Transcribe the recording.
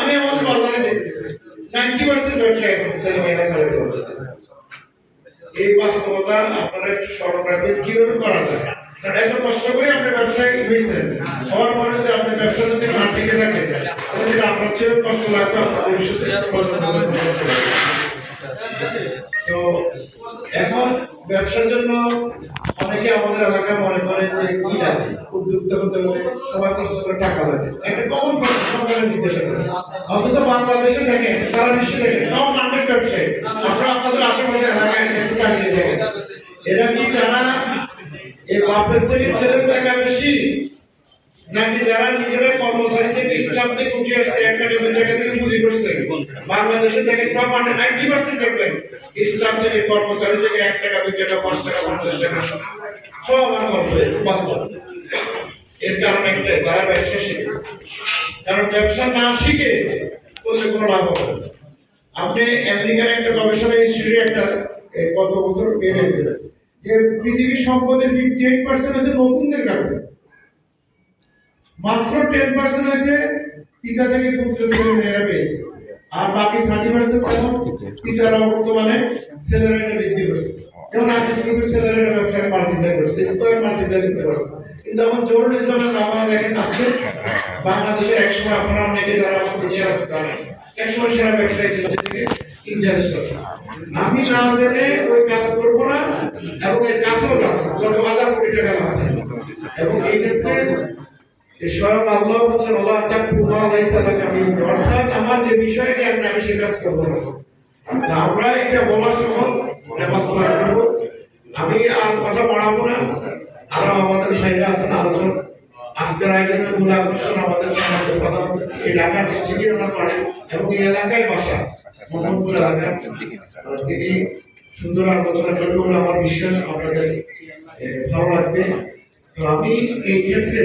আমি আমাদের বাজারে দেখতেছি। নাইনটি পার্সেন্ট করতেছে এই বাস্তবতা আপনারা একটু স্মরণ রাখবেন, কীভাবে করা যায়? এত কষ্ট করে আপনি হয়েছেন যদি আপনার ব্যবসা যদি না টিকে থাকে, তাহলে আপনার কষ্ট লাগবে, আপনার। তো এখন ব্যবসার জন্য অনেকে আমাদের এলাকায় মনে করে যে, কি লাগে? উদ্যোক্তা হতে হলে সবাই কষ্ট করে টাকা লাগে। একটা কমন অথচ বাংলাদেশে দেখেন, সারা বিশ্বে দেখেন টপ হান্ড্রেড আপনারা আপনাদের আশেপাশে থেকে বেশি, নাকি যারা নিজেরা কর্মচারী থেকে থেকে দুই টাকা থেকে পুঁজি করছে? বাংলাদেশে দেখেন টপ পার্সেন্ট দেখবেন, স্টাফ থেকে কর্মচারী থেকে এক দুই টাকা, পাঁচ টাকা, পঞ্চাশ টাকা। সব এর কারণ একটাই, তারা কারণ ব্যবসা না শিখে করলে কোনো লাভ হবে আপনি আমেরিকার একটা গবেষণা ইনস্টিটিউটে একটা গত বছর বের যে পৃথিবীর সম্পদের পার্সেন্ট আছে নতুনদের কাছে? মাত্র টেন পার্সেন্ট আছে পিতা থেকে পুত্র ছেলে মেয়েরা পেয়েছে। আর বাকি থার্টি পার্সেন্ট পিতারা বর্তমানে ছেলেরা বৃদ্ধি করছে। যেমন গ্রুপের ছেলেরা ব্যবসায় মাল্টিপ্লাই করছে স্কোয়ার মাল্টিপ্লাই করতে পারছে। কিন্তু এখন জরুরি ইসলামের জামানা দেখেন, আজকে বাংলাদেশের একসময় আপনারা অনেকে যারা আমার সিনিয়র আছে তারা একসময় সেরা ব্যবসায়ী ছিল যেদিকে ইন্টারেস্ট আছে। আমি না জেনে ওই কাজ করব না এবং এর কাছেও যাব না যত হাজার কোটি টাকা লাগবে এবং এই ক্ষেত্রে আমি আমি আর কথা বাড়াবো না। আরও আমাদের ভাইরা আছেন আলোচনা আজকের আয়োজনের মূল আকর্ষণ আমাদের কথা বলছেন এই ঢাকা ডিস্ট্রিক্টে ওনার পড়ে এবং এই এলাকায় বাসা মোহাম্মদপুর এলাকা তিনি সুন্দর আলোচনা করবে বলে আমার বিশ্বাস আপনাদের ভালো লাগবে। তো আমি এই ক্ষেত্রে